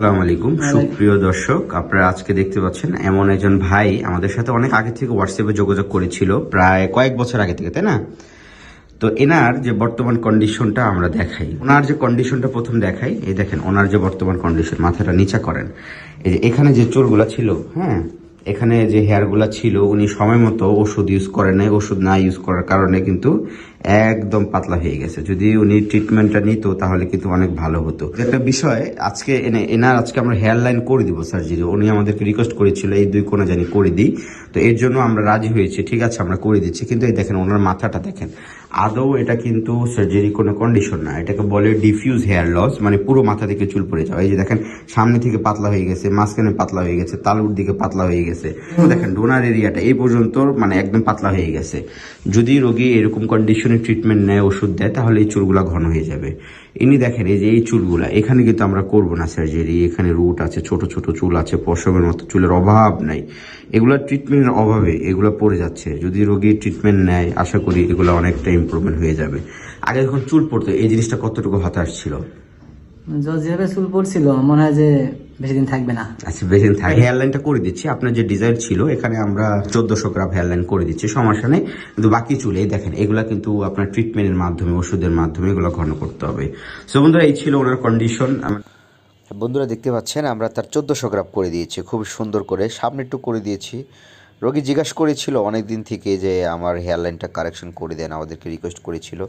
আসসালামু আলাইকুম। সুপ্রিয় দর্শক আপনারা আজকে দেখতে পাচ্ছেন এমন একজন ভাই আমাদের সাথে অনেক আগে থেকে হোয়াটসঅ্যাপে যোগাযোগ করেছিল প্রায় কয়েক বছর আগে থেকে তাই না? তো এনার যে বর্তমান কন্ডিশনটা আমরা দেখাই। ওনার যে কন্ডিশনটা প্রথম দেখাই এই দেখেন ওনার যে বর্তমান কন্ডিশন মাথাটা নিচা করেন। এই যে এখানে যে চোরগুলো ছিল হ্যাঁ এখানে যে হেয়ারগুলো ছিল, উনি সময় মতো ওষুধ ইউজ করে নাই, ওষুধ না ইউজ করার কারণে কিন্তু একদম পাতলা হয়ে গেছে। যদি উনি ট্রিটমেন্টটা নিত, তাহলে কিন্তু অনেক ভালো হতো। একটা বিষয়, আজকে এনে, এনার আজকে আমরা হেয়ার লাইন করে দিব সার্জারি উনি আমাদেরকে রিকোয়েস্ট করেছিল, এই দুই কোনা জানি করে দিই। তো এর জন্য আমরা রাজি হয়েছি। ঠিক আছে, আমরা করে দিচ্ছি। কিন্তু এই দেখেন, ওনার মাথাটা দেখেন। আদৌ এটা কিন্তু সার্জারি কোনো কন্ডিশন না। এটাকে বলে ডিফিউজ হেয়ার লস মানে পুরো মাথা থেকে চুল পড়ে যাওয়া। এই যে দেখেন, সামনে থেকে পাতলা হয়ে গেছে, মাঝখানে পাতলা হয়ে গেছে, তালুর দিকে পাতলা হয়ে গেছে। দেখেন ডোনার এরিয়াটা এই পর্যন্ত মানে একদম পাতলা হয়ে গেছে। যদি রোগী এরকম কন্ডিশনে ট্রিটমেন্ট নেয়, ওষুধ দেয়, তাহলে এই চুলগুলা ঘন হয়ে যাবে। ইনি দেখেন এই যে এই চুলগুলা, এখানে কিন্তু আমরা করব না সার্জারি এখানে রুট আছে, ছোট ছোট চুল আছে, পশমের মতো চুলের অভাব নাই। এগুলো ট্রিটমেন্টের অভাবে এগুলো পড়ে যাচ্ছে। যদি রোগী ট্রিটমেন্ট নেয়, আশা করি এগুলো অনেকটা ইম্প্রুভমেন্ট হয়ে যাবে। আগে যখন চুল পড়তো, এই জিনিসটা কতটুকু হতাশ ছিল? যেভাবে চুল পড়ছিল, মনে হয় যে বেশি দিন থাকবে না। আচ্ছা বেশি দিন থাকে হেয়ার লাইনটা করে দিচ্ছি। আপনার যে ডিজাইন ছিল এখানে আমরা চোদ্দশো গ্রাম হেয়ার লাইন করে দিচ্ছি। সমস্যা নেই। কিন্তু বাকি চুল এই দেখেন এগুলা কিন্তু আপনার ট্রিটমেন্টের মাধ্যমে ওষুধের মাধ্যমে এগুলো ঘন করতে হবে। সো বন্ধুরা এই ছিল ওনার কন্ডিশন বন্ধুরা দেখতে পাচ্ছেন আমরা তার চোদ্দোশো গ্রাম করে দিয়েছি। খুব সুন্দর করে সামনে একটু করে দিয়েছি। রোগী জিজ্ঞাসা করেছিল অনেক দিন থেকে যে আমার হেয়ার লাইনটা কারেকশন করে দেন আমাদেরকে রিকোয়েস্ট করেছিল।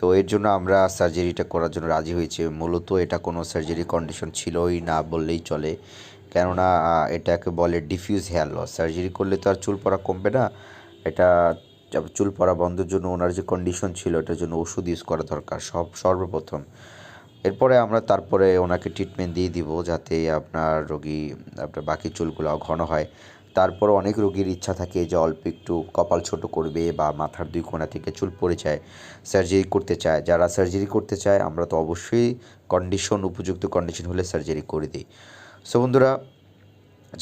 তো এর জন্য আমরা সার্জারিটা করার জন্য রাজি হয়েছি। মূলত এটা কোনো সার্জারি কন্ডিশন ছিলই না বললেই চলে। কেননা এটাকে বলে ডিফিউজ হেয়ার লস সার্জারি করলে তো আর চুল পড়া কমবে না। এটা চুল পড়া বন্ধের জন্য ওনার যে কন্ডিশন ছিল, এটার জন্য ওষুধ ইউজ করা দরকার সব, সর্বপ্রথম। এরপরে আমরা তারপরে ওনাকে ট্রিটমেন্ট দিয়ে দিব যাতে আপনার রোগী, আপনার বাকি চুলগুলো ঘন হয়। তারপর অনেক রোগীর ইচ্ছা থাকে যে অল্প একটু কপাল ছোট করবে বা মাথার দুই কোণা থেকে চুল পড়ে যায় সার্জারি করতে চায়। যারা সার্জারি করতে চায়, আমরা তো অবশ্যই কন্ডিশন উপযুক্ত কন্ডিশন হলে সার্জারি করে দিই। সো বন্ধুরা,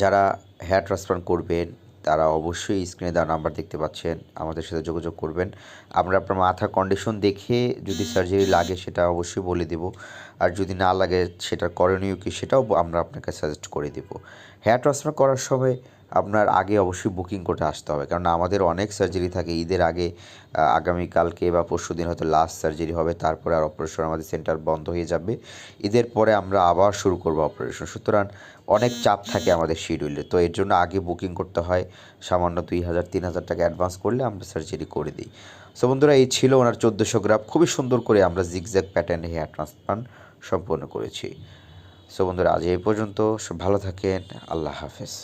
যারা হেয়ার ট্রান্সপ্লান্ট করবেন, তারা অবশ্যই স্ক্রিনে দেওয়া নাম্বার দেখতে পাচ্ছেন, আমাদের সাথে যোগাযোগ করবেন। আমরা আপনার মাথার কন্ডিশন দেখে যদি সার্জারি লাগে সেটা অবশ্যই বলে দেব। আর যদি না লাগে সেটা করণীয় কি সেটাও আমরা আপনাকে সাজেস্ট করে দেব। হেয়ার ট্রান্সফার করার সময় আপনার আগে অবশ্যই বুকিং করে আসতে হবে। কারণ আমাদের অনেক সার্জারি থাকে, ঈদের আগে আগামীকালকে বা পরশু দিন হয়তো লাস্ট সার্জারি হবে, তারপরে আর অপারেশন আমাদের সেন্টার বন্ধ হয়ে যাবে। ঈদের পরে আমরা আবার শুরু করব অপারেশন সুতরাং অনেক চাপ থাকে আমাদের শিডিউলে তো এর জন্য আগে বুকিং করতে হয়, সামান্য দুই হাজার, তিন হাজার টাকা অ্যাডভান্স করলে আমরা সার্জারি করে দিই। সো বন্ধুরা, এই ছিল ওনার চোদ্দোশো গ্রাম। খুবই সুন্দর করে আমরা জিগজ্যাগ প্যাটার্নে হেয়ার ট্রান্সপ্লান্ট সম্পন্ন করেছি। সো বন্ধুরা, আজ এই পর্যন্ত। ভালো থাকেন। আল্লাহ হাফেজ।